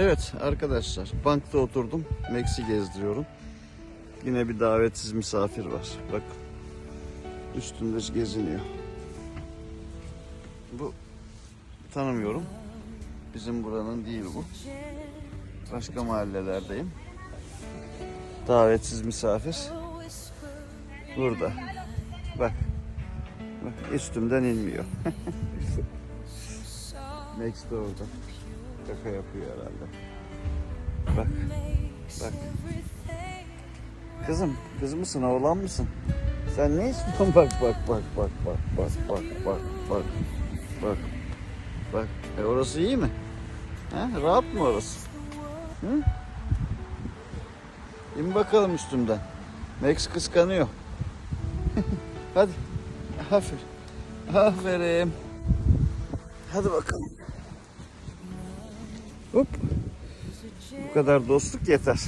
Evet arkadaşlar bankta oturdum. Max'i gezdiriyorum. Yine bir davetsiz misafir var. Bak üstünde geziniyor. Bu tanımıyorum. Bizim buranın değil bu. Başka mahallelerdeyim. Davetsiz misafir. Burada. Bak. Bak üstümden inmiyor. De orada. Şaka yapıyor herhalde. Bak. Bak. Kızım, kız mısın, oğlan mısın? Sen ne istiyorsun? Bak bak bak bak bak bak bak bak bak. Bak. Bak. E orası iyi mi? Ha? Rahat mı orası? Hı? İn bakalım üstümden. Max kıskanıyor. Hadi. Aferin. Aferin. Hadi bakalım. Hop. Bu kadar dostluk yeter.